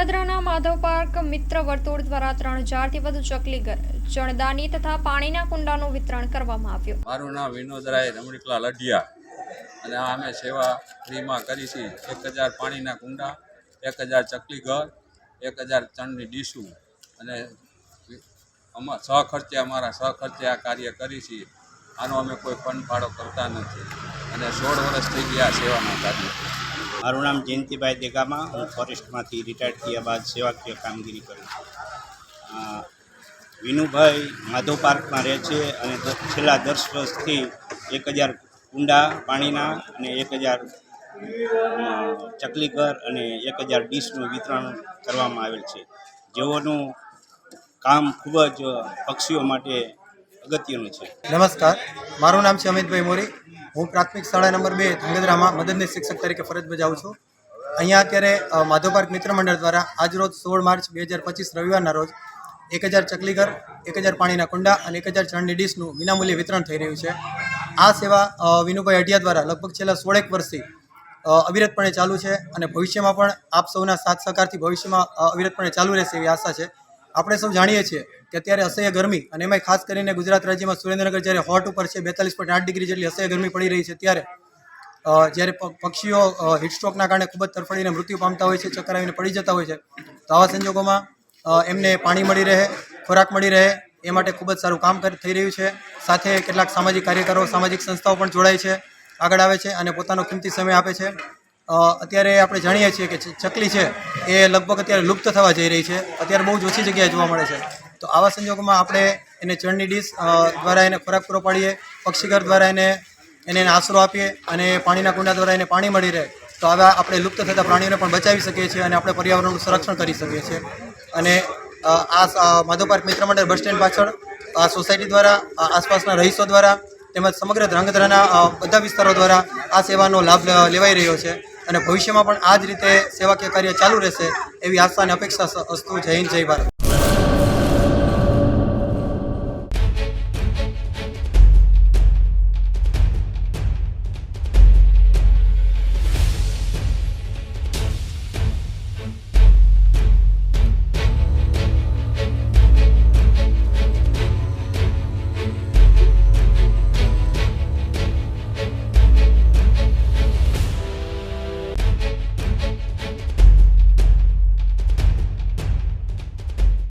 ધ્રાંગધ્રાના Madhav park મિત્ર વર્તુળ દ્વારા ત્રણ હજારથી વધુ ચકલી ઘર ચણદાની તથા પાણીના કુંડાનું વિતરણ કરવામાં આવ્યું. મારું નામ વિનોદરાય રમણીકલા લઢિયા. અને આ અમે સેવા ફ્રીમાં કરી છે એક હજાર પાણીના કુંડા, એક હજાર ચકલી ઘર, એક હજાર ચણની ડીશું અને અમા સહખર્ચે અમારા સહખર્ચે આ કાર્ય કરી છીએ. આનો અમે કોઈ ફંડ ફાળો કરતા નથી. અને સોળ વર્ષ થઈ ગયા સેવાના કાર્ય મારું નામ જયંતિભાઈ દેગામા, હું ફોરેસ્ટમાંથી રિટાયર્ડ થયા બાદ સેવાકીય કામગીરી કરું છું. વિનુભાઈ માધવ પાર્કમાં રહે છે અને છેલ્લા દસ વર્ષથી એક હજાર કુંડા પાણીના અને એક હજાર ચકલી ઘર અને એક હજાર ડીશનું વિતરણ કરવામાં આવેલ છે. જેઓનું કામ ખૂબ જ પક્ષીઓ માટે અગત્યનું છે. નમસ્કાર. મારું નામ છે અમિતભાઈ મોરી. હું પ્રાથમિક શાળા નંબર બે ધ્રાંગધ્રામાં મદદનીશ શિક્ષક તરીકે ફરજ બજાવું છું. અહીંયા અત્યારે માધવ પાર્ક મિત્ર મંડળ દ્વારા આજરોજ સોળ માર્ચ બે હજાર પચીસ રવિવારના રોજ એક હજાર ચકલીઘર, એક હજાર પાણીના કુંડા અને એક હજાર ચણની ડીશનું વિનામૂલ્યે વિતરણ થઈ રહ્યું છે. આ સેવા વિનુભાઈ અઢિયા દ્વારા લગભગ છેલ્લા સોળેક વર્ષથી અવિરતપણે ચાલુ છે અને ભવિષ્યમાં પણ આપ સૌના સાથ સહકારથી ભવિષ્યમાં અવિરતપણે ચાલુ રહેશે એવી આશા છે. આપણે સૌ જાણીએ છીએ કે અત્યારે અસહ્ય ગરમી અને એમાંય ખાસ કરીને ગુજરાત રાજ્યમાં સુરેન્દ્રનગર જ્યારે હોટ ઉપર છે, બેતાલીસ પોઈન્ટ આઠ ડિગ્રી જેટલી અસહ્ય ગરમી પડી રહી છે, ત્યારે જ્યારે પક્ષીઓ હિટસ્ટ્રોકના કારણે ખૂબ જ તરફડીને મૃત્યુ પામતા હોય છે ચક્કર આવીને પડી જતા હોય છે, તો આવા સંજોગોમાં એમને પાણી મળી રહે, ખોરાક મળી રહે, એ માટે ખૂબ જ સારું કામ થઈ રહ્યું છે. સાથે કેટલાક સામાજિક કાર્યકરો, સામાજિક સંસ્થાઓ પણ જોડાય છે, આગળ આવે છે અને પોતાનો કિંમતી સમય આપે છે. અત્યારે આપણે જાણીએ છીએ કે ચકલી છે, એ લગભગ અત્યારે લુપ્ત થવા જઈ રહી છે. અત્યારે બહુ જ ઓછી જગ્યાએ જોવા મળે છે. તો આવા સંજોગોમાં આપણે એને ચણની ડીશ દ્વારા એને ખોરાક પૂરો પાડીએ, પક્ષીઘર દ્વારા એને એને આશરો આપીએ અને પાણીના કુંડા દ્વારા એને પાણી મળી રહે, તો આવા આપણે લુપ્ત થતા પ્રાણીઓને પણ બચાવી શકીએ છીએ અને આપણે પર્યાવરણનું સંરક્ષણ કરી શકીએ છીએ. અને આ માધવ પાર્ક મિત્ર મંડળ બસ સ્ટેન્ડ પાછળ, આ સોસાયટી દ્વારા આસપાસના રહીશો દ્વારા તેમજ સમગ્ર ધ્રાંગધ્રાના બધા વિસ્તારો દ્વારા આ સેવાનો લાભ લેવાઈ રહ્યો છે. અને ભવિષ્યમાં પણ આ જ રીતે સેવાકીય કાર્ય ચાલુ રહેશે એવી આશા અને અપેક્ષા અસ્તુ જય હિન્દ, જય ભારત.